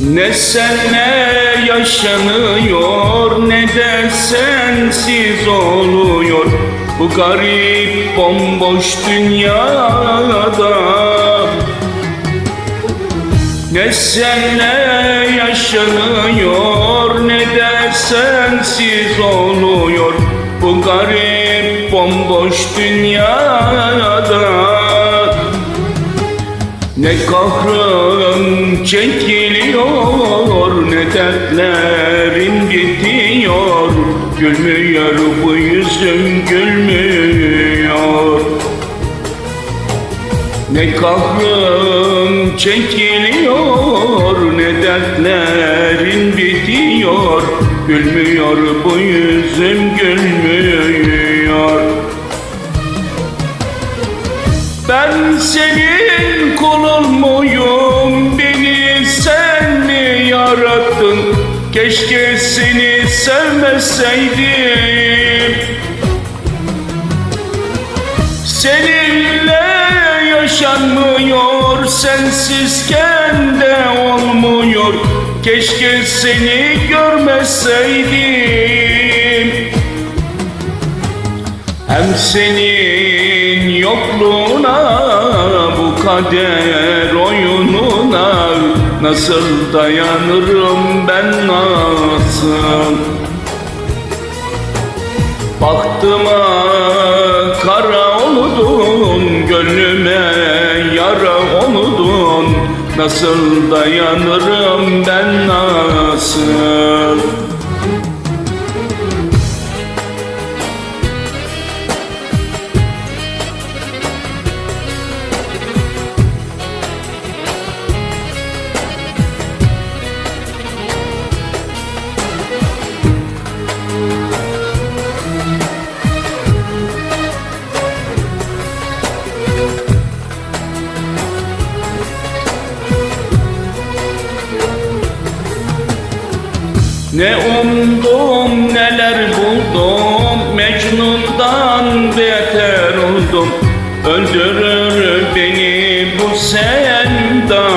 Ne senle yaşanıyor ne de sensiz oluyor. Bu garip bomboş dünyada. Ne senle yaşanıyor ne de sensiz oluyor. Bu garip bomboş dünyada ne kahrım çekiliyor ne dertlerim bitiyor Gülmüyor bu yüzüm gülmüyor. Ne kahrım çekiliyor ne dertlerim bitiyor. Gülmüyor bu yüzüm gülmüyor. Ben senin kulun muyum? Beni sen mi yarattın? Keşke seni sevmeseydim. Seninle yaşanmıyor, sensizken de olmuyor. Keşke seni görmeseydim. Hem senin kader oyununa Nasıl dayanırım ben nasıl Baktıma kara oldun Gönlüme yara oldun Nasıl dayanırım ben nasıl Ne umdum neler buldum Mecnun'dan beter oldum. Öldürür beni bu sevda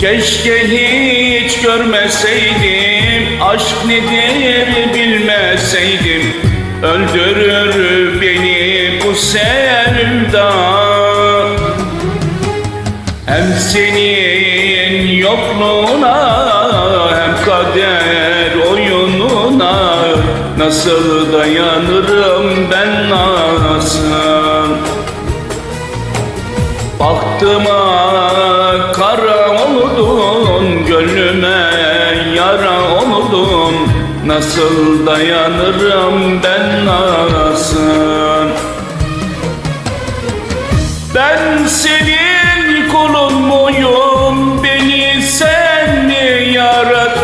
Keşke hiç görmeseydim Aşk nedir bilmeseydim. Öldürür beni bu sevda hem senin kader oyununa Nasıl dayanırım ben nasıl Baktıma kara oldun Gönlüme yara oldun Nasıl dayanırım ben nasıl ben senin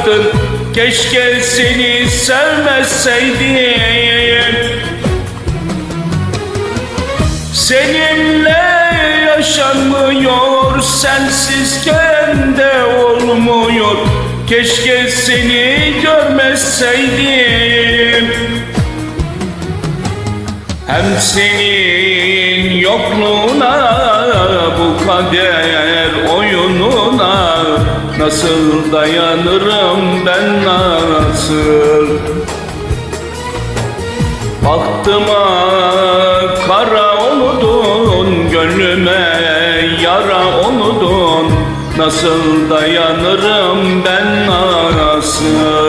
yarattın? Keşke seni sevmeseydim. Seninle yaşanmıyor, sensizken de olmuyor. Keşke seni görmeseydim. Hem senin yokluğuna bu kader Nasıl dayanırım ben nasıl? Baktıma kara oldun Gönlüme yara oldun Nasıl dayanırım ben nasıl